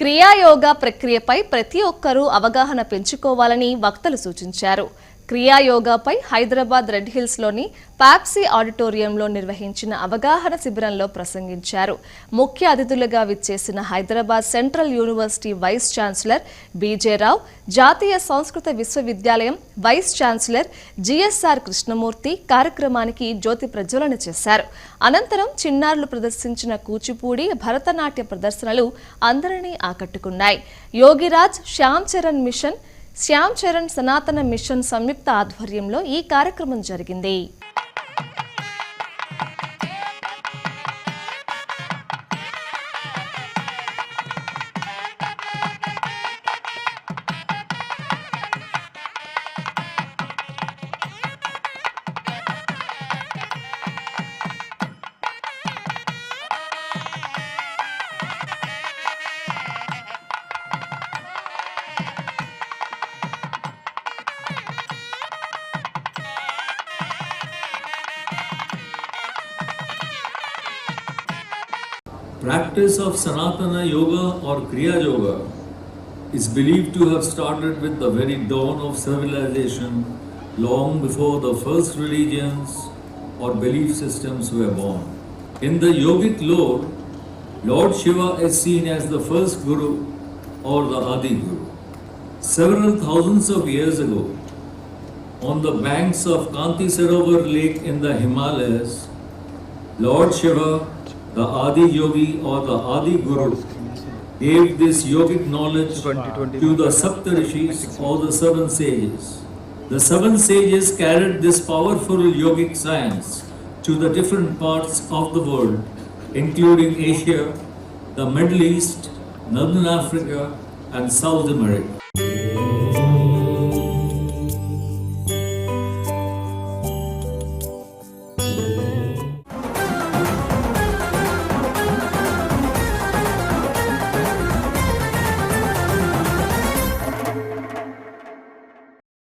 క్రియాయోగా ప్రక్రియపై ప్రతి ఒక్కరూ అవగాహన పెంచుకోవాలని వక్తలు సూచించారు. క్రియాయోగాపై హైదరాబాద్ రెడ్ హిల్స్లోని పాప్సీ ఆడిటోరియంలో నిర్వహించిన అవగాహన శిబిరంలో ప్రసంగించారు. ముఖ్య అతిథులుగా విచ్చేసిన Hyderabad central university vice chancellor B J Rao జాతీయ సంస్కృత విశ్వవిద్యాలయం వైస్ ఛాన్సలర్ జిఎస్ఆర్ కృష్ణమూర్తి కార్యక్రమానికి జ్యోతి ప్రజ్వలన చేశారు. అనంతరం చిన్నారులు ప్రదర్శించిన కూచిపూడి భరతనాట్య ప్రదర్శనలు అందరినీ ఆకట్టుకున్నాయి. యోగిరాజ్ శ్యామ్ చరణ్ మిషన్ శ్యామ్ చరణ్ సనాతన మిషన్ సంయుక్త ఆధ్వర్యంలో ఈ కార్యక్రమం జరిగింది. Practice of Sanatana Yoga or Kriya Yoga is believed to have started with the very dawn of civilization long before the first religions or belief systems were born. In the yogic lore, Lord Shiva is seen as the first Guru or the Adi Guru. Several thousands of years ago, on the banks of Kanti Sarovar Lake in the Himalayas, Lord Shiva, the Adi Yogi or the Adi Guru, gave this yogic knowledge to the Saptarishis or the seven sages. The seven sages carried this powerful yogic science to the different parts of the world, including Asia, the Middle East, Northern Africa, and South America.